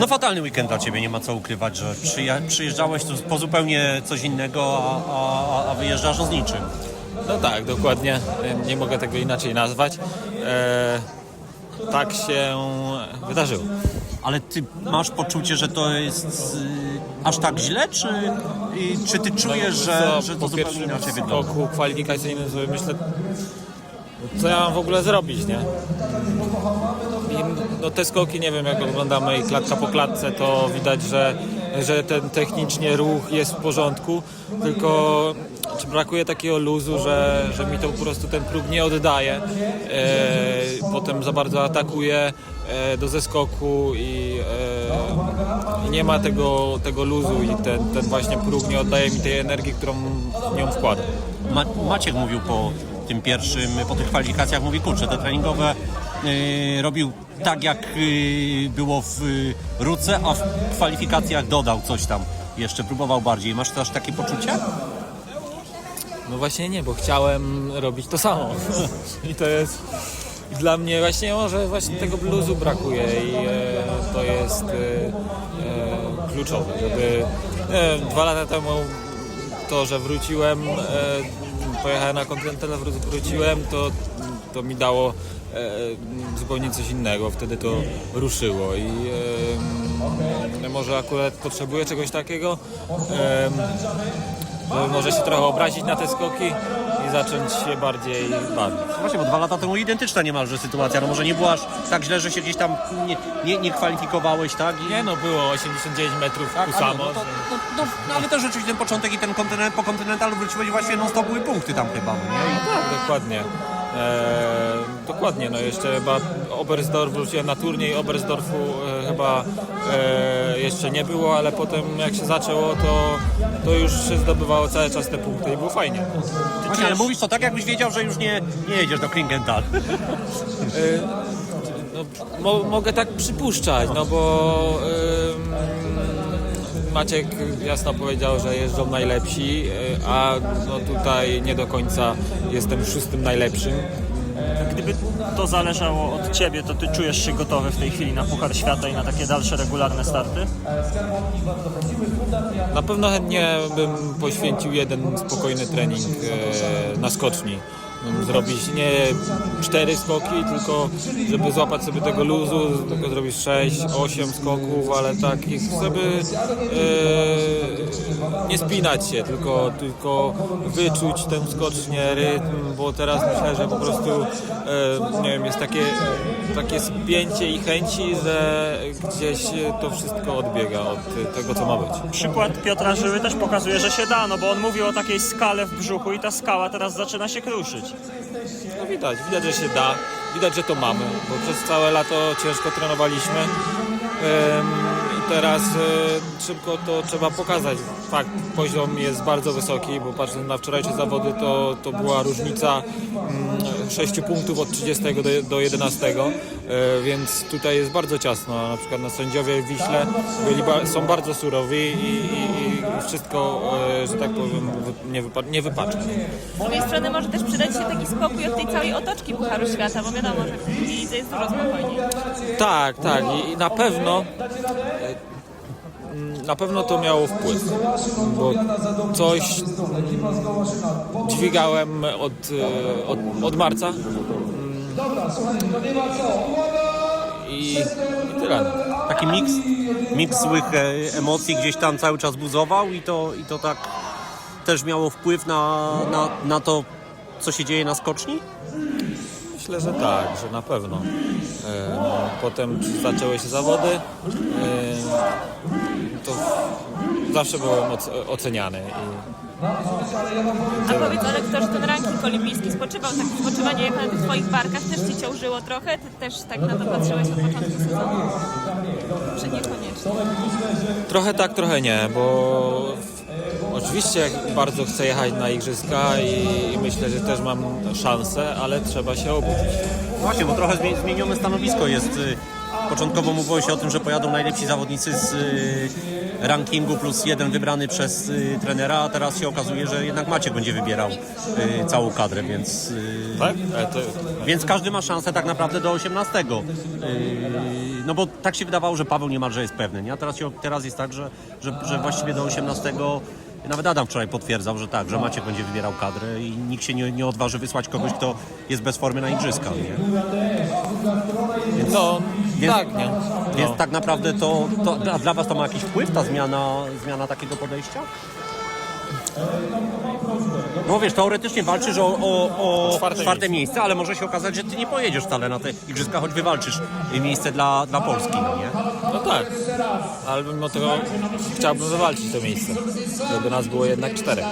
No fatalny weekend dla Ciebie, nie ma co ukrywać, że przyjeżdżałeś tu po zupełnie coś innego, a, a, a wyjeżdżasz no z niczym. No tak, dokładnie. Nie mogę tego inaczej nazwać. E, tak się wydarzyło. Ale Ty masz poczucie, że to jest y, aż tak źle, czy, i, czy Ty czujesz, że, Co, że to po zupełnie pierwszym inaczej wygląda? skoku kwalifikacyjnym sobie myślę, co ja mam w ogóle zrobić, nie? I, no te skoki, nie wiem jak oglądamy i klatka po klatce, to widać, że, że ten technicznie ruch jest w porządku, tylko czy brakuje takiego luzu, że, że mi to po prostu ten próg nie oddaje. E, potem za bardzo atakuje e, do zeskoku i, e, nie ma tego, tego luzu i ten, ten właśnie próg nie oddaje mi tej energii, którą w nią wkładam. Ma, Maciek mówił po tym pierwszym, po tych kwalifikacjach, mówi kurczę, te treningowe y, robił tak jak y, było w y, Ruce, a w kwalifikacjach dodał coś tam. Jeszcze próbował bardziej. Masz też takie poczucie? No właśnie nie, bo chciałem robić to samo. I to jest dla mnie właśnie może właśnie tego bluzu brakuje i e, to jest e, e, kluczowe, żeby e, dwa lata temu to, że wróciłem, e, pojechałem na Continental, wró- wróciłem, to, to mi dało e, zupełnie coś innego, wtedy to ruszyło i e, może akurat potrzebuję czegoś takiego. E, może się trochę obrazić na te skoki i zacząć się bardziej bawić. No Właśnie, bo dwa lata temu identyczna niemalże sytuacja. No może nie było aż tak źle, że się gdzieś tam nie, nie, nie kwalifikowałeś, tak? I... Nie no, było 89 metrów Tak, ku a no, samo. no, to, no, no, no, ale też rzeczywiście ten początek i ten kontynent, po kontynentalu wróciłeś właśnie, no to były punkty tam chyba, no nie? I Tak, dokładnie. E, dokładnie, no jeszcze chyba Oberstdorf wróciłem na turniej, Oberstdorfu e, chyba e, jeszcze nie było, ale potem jak się zaczęło, to, to już się zdobywało cały czas te punkty i było fajnie. Właśnie, ale mówisz to tak, jakbyś wiedział, że już nie, nie jedziesz do Klingenthal. No, mo, mogę tak przypuszczać, no bo ym, Maciek jasno powiedział, że jeżdżą najlepsi, y, a no tutaj nie do końca jestem szóstym najlepszym. Gdyby to zależało od Ciebie, to Ty czujesz się gotowy w tej chwili na Puchar Świata i na takie dalsze regularne starty? Na pewno chętnie bym poświęcił jeden spokojny trening e, na skoczni. Zrobić nie cztery skoki, tylko żeby złapać sobie tego luzu, tylko zrobić 6, 8 skoków, ale takich, żeby e, nie spinać się, tylko, tylko wyczuć tę skocznię, rytm, bo teraz myślę, że po prostu e, nie wiem, jest takie, takie spięcie i chęci, że gdzieś to wszystko odbiega od tego, co ma być. Przykład Piotra Żyły też pokazuje, że się da, no bo on mówił o takiej skale w brzuchu i ta skała teraz zaczyna się kruszyć. No widać, widać, że się da, widać, że to mamy, bo przez całe lato ciężko trenowaliśmy teraz y, szybko to trzeba pokazać. Fakt, poziom jest bardzo wysoki, bo patrząc na wczorajsze zawody, to, to była różnica mm, 6 punktów od 30 do, do 11, y, więc tutaj jest bardzo ciasno. Na przykład na sędziowie w Wiśle byli, są bardzo surowi i, i, wszystko, y, że tak powiem, nie, wypa- nie wypacza. Z drugiej strony może też przydać się taki spokój od tej całej otoczki Pucharu Świata, bo wiadomo, że w lidze jest dużo spokojniej. Tak, tak i na pewno e, na pewno to miało wpływ, bo coś dźwigałem od, e, od, od marca i, i tyle. Taki miks, miks złych e, emocji gdzieś tam cały czas buzował i to, i to tak też miało wpływ na, na, na to, co się dzieje na skoczni? Myślę, że tak, że na pewno. E, Potem zaczęły się zawody, zawsze byłem oc- oceniany i A powiedz Olek, to, że ten ranking olimpijski spoczywał, tak spoczywanie jak na tych twoich barkach też ci ciążyło trochę? Ty też tak na to patrzyłeś od początku sezonu? Czy niekoniecznie? Trochę tak, trochę nie, bo Oczywiście bardzo chcę jechać na igrzyska i, i myślę, że też mam szansę, ale trzeba się obudzić. Właśnie, bo trochę zmie- zmienione stanowisko jest. Początkowo mówiło się o tym, że pojadą najlepsi zawodnicy z y, rankingu plus jeden wybrany przez y, trenera, a teraz się okazuje, że jednak Maciek będzie wybierał y, całą kadrę, więc, Tak? To, więc każdy ma szansę tak naprawdę do 18. Y, No bo tak się wydawało, że Paweł niemalże jest pewny, nie? a teraz, się, teraz jest tak, że, że, że właściwie do 18 nawet Adam wczoraj potwierdzał, że tak, że Maciek będzie wybierał kadrę i nikt się nie, nie odważy wysłać kogoś, kto jest bez formy na igrzyska. Nie? no, Więc- tak, nie? Więc No. tak naprawdę to, to a dla Was to ma jakiś wpływ, ta zmiana, zmiana takiego podejścia? No wiesz, teoretycznie walczysz o, o, o Czwarte czwarte, miejsce, ale może się okazać, że Ty nie pojedziesz wcale na te igrzyska, choć wywalczysz miejsce dla, dla Polski, no nie? No tak, ale mimo tego chciałbym wywalczyć to miejsce, żeby nas było jednak czterech.